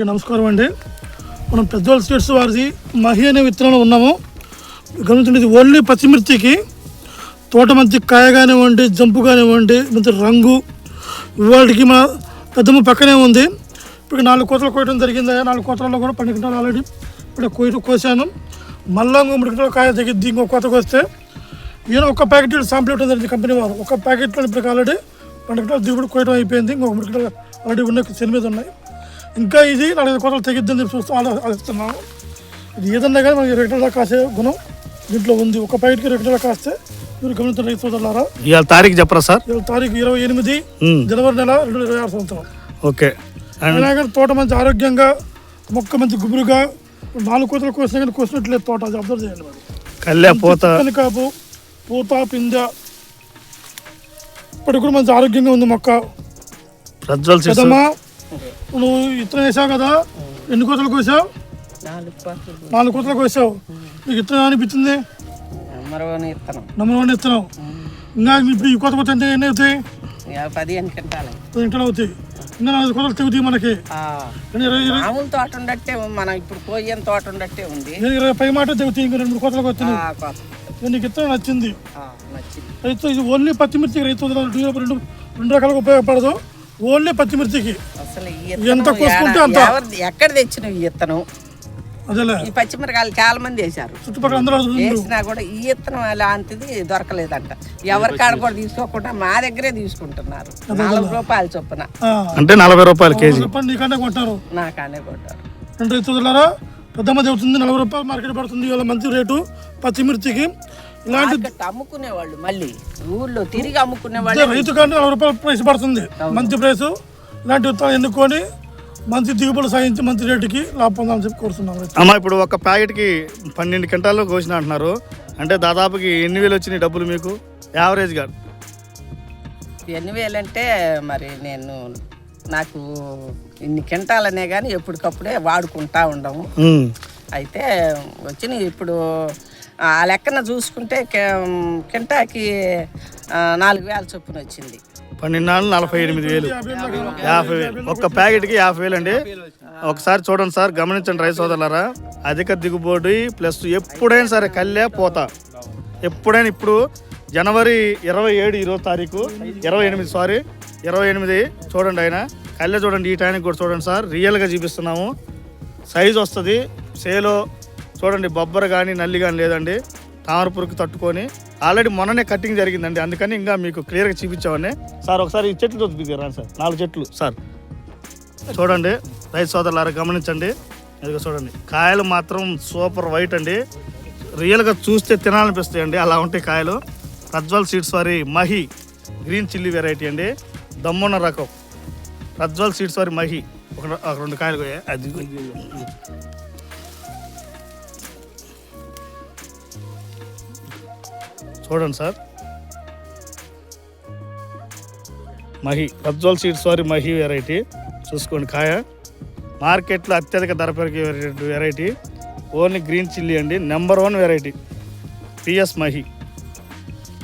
Okay నమస్కారం అండి. మనం పెద్దోళ్ళ స్టేట్స్ వారిది మహి అనే విత్తనంలో ఉన్నాము. గమనించండి ఇది ఓన్లీ పచ్చిమిర్చికి తోట మంచి కాయ కానివ్వండి జంపు కానివ్వండి మంచి రంగు ఇవాళకి మన పెద్దమ్మ పక్కనే ఉంది. ఇప్పుడు నాలుగు కోతలు కోయడం జరిగింది. నాలుగు కోతలలో కూడా పన్నెండు గంటలు ఆల్రెడీ ఇప్పుడు కోయ కోసాను. మళ్ళా ఇంకో మూడు గంటల కాయ తగ్గిద్ది ఇంకో కోతకు వస్తే ఈయన ఒక ప్యాకెట్ సాంపుల్ ఇవ్వడం జరిగింది కంపెనీ వారు. ఒక ప్యాకెట్లో ఇప్పుడు ఆల్రెడీ పన్నెండు గంటల దిగుబడి కోయడం అయిపోయింది. ఇంకొక మూడు గంటలు ఆల్రెడీ ఉన్నాయి. శని మీద ఉన్నాయి. ఇంకా ఇది నాలుగైదు కోతలు తెగిద్దని చెప్పి చూస్తూ ఆలో ఆలోచిస్తున్నాము. ఇది ఏదన్నా కానీ మనకి గంటల కాసే గుణం. దీంట్లో ఉంది. ఒక ప్యాకెట్కి గంటల కాస్తే మీరు గమనించిన రైతు సోదరులారా. ఇవాళ తారీఖు చెప్పరా సార్? ఇవాళ తారీఖు ఇరవై ఎనిమిది జనవరి నెల రెండు వేల ఇరవై ఆరు సంవత్సరం. ఓకే. అయినా కానీ తోట మంచి ఆరోగ్యంగా మొక్క మంచి గుబురుగా నాలుగు కోతలు కోసినా కానీ కోసినట్లేదు తోట అది అబ్జర్వ్ చేయండి మరి. కళ్యా పోత. కాపు పూత పింజ. ఇప్పటికి కూడా మంచి ఆరోగ్యంగా ఉంది మొక్క. ప్రజ్వల్ నువ్వు ఇత్తనం వేసావు కదా? ఎన్ని కోతలు కోసావు నాలుగు కోతలు. కోసావు నీకు ఇత్తనం అనిపించింది? మరొకని ఇత్తనం. ఇంకా ఇప్పుడు ఈ కోత కోత అంటే ఎన్ని అవుతాయి? క్వింటాలు. పది గంటలు అవుతాయి. ఇంకా నాలుగు కోతలు తెగుతాయి మనకి. మామూలు తోట ఉండట్టే. మనం ఇప్పుడు కోయని తోట ఉండట్టే ఉంది. ఇరవై పై మాట తెగుతాయి. ఇంకా రెండు కోతలకు కొత్త. నీకు ఇత్తనం నచ్చింది. రైతు ఇది ఓన్లీ పచ్చిమిర్చికి రైతు. రెండు రెండు రకాలుగా ఉపయోగపడదు. ఓన్లీ పచ్చిమిర్చికి. అసలు ఈ ఎంత కోసుకుంటే ఏడ- అంత. ఎవరిది ఎక్కడ తెచ్చిన ఈ అదేలే. ఈ పచ్చిమిరకాయలు చాలా మంది వేశారు. చుట్టుపక్కల అందరూ అడుగుతుండ్రు. వేసినా కూడా ఈ ఇత్తనం అలాంటిది దొరకలేదంట. ఎవరి కాడ కూడా తీసుకోకుండా మా దగ్గరే తీసుకుంటున్నారు. నాలుగు రూపాయలు చొప్పున. ఆ, అంటే నలభై రూపాయలు కేజీ. రూపాయలు నీకంటే కొంటారు. నాకానే కొట్టారు రైతు వదలారా పెద్దమ్మ చెబుతుంది నలభై రూపాయలు మార్కెట్ పడుతుంది ఇవాళ మంచి రేటు పచ్చిమిర్చికి. ఇలాంటి మార్కెట్ అమ్ముకునేవాళ్ళు మళ్ళీ. ఊళ్ళో తిరిగి అమ్ముకునే వాళ్ళు రైతు కంటే నలభై రూపాయల ప్రైస్ పడుతుంది. మంచి ప్రైస్ ఇలాంటి విత్తనాలు ఎన్నుకొని మంచి దిగుబడి సాధించి మంచి రేటుకి లాభం పొందాలని చెప్పి కోరుతున్నాం రైతు. అమ్మ ఇప్పుడు ఒక ప్యాకెట్కి పన్నెండు క్వింటాలు కోసిన అంటున్నారు. అంటే దాదాపుకి ఎన్ని వేలు వచ్చినాయి డబ్బులు మీకు? యావరేజ్గా ఎన్ని వేలంటే మరి నేను నాకు ఇన్ని కింటాలనే కానీ ఎప్పటికప్పుడే వాడుకుంటా ఉండము. అయితే వచ్చిన ఇప్పుడు ఆ లెక్కన చూసుకుంటే కింటాకి నాలుగు వేల చొప్పున వచ్చింది. పన్నెండు నాలుగు నలభై ఎనిమిది వేలు. యాభై వేలు. ఒక్క ప్యాకెట్కి యాభై వేలు అండి. ఒకసారి చూడండి సార్ గమనించండి రైస్ సోదరులారా. అధిక దిగుబడి ప్లస్ ఎప్పుడైనా సరే కళ్ళే పోతా. ఎప్పుడైనా ఇప్పుడు జనవరి ఇరవై ఏడు ఈరోజు తారీఖు ఇరవై ఎనిమిది సారీ ఇరవై ఎనిమిది చూడండి ఆయన. కళ్ళే చూడండి ఈ టైంకి కూడా చూడండి సార్. రియల్గా చూపిస్తున్నాము. సైజ్ వస్తుంది. సేలో చూడండి బొబ్బర కానీ నల్లి కానీ లేదండి. తామరపురికి తట్టుకొని. ఆల్రెడీ మొన్ననే కటింగ్ జరిగిందండి. అందుకని ఇంకా మీకు క్లియర్గా చూపించామని. సార్ ఒకసారి ఈ చెట్లు చూపిద్దారా సార్. నాలుగు చెట్లు. సార్ చూడండి. రైతు సోదరులారా గమనించండి. ఇదిగో చూడండి. కాయలు మాత్రం సూపర్ వైట్ అండి. రియల్గా చూస్తే తినాలనిపిస్తాయి అండి. అలా ఉంటాయి కాయలు. ప్రజ్వల్ సీడ్స్ వారి మహి గ్రీన్ చిల్లీ వెరైటీ అండి. దమ్మున్న రకం. ప్రజ్వల్ సీడ్స్ వారి మహి. ఒక రెండు కాయలు. అది చూడండి సార్. మహి ప్రజ్వల్ సీడ్స్ వారి మహి వెరైటీ చూసుకోండి కాయ. మార్కెట్లో అత్యధిక ధర పెరిగే వెరైటీ ఓన్లీ గ్రీన్ చిల్లీ అండి. Number one variety PS Mahi.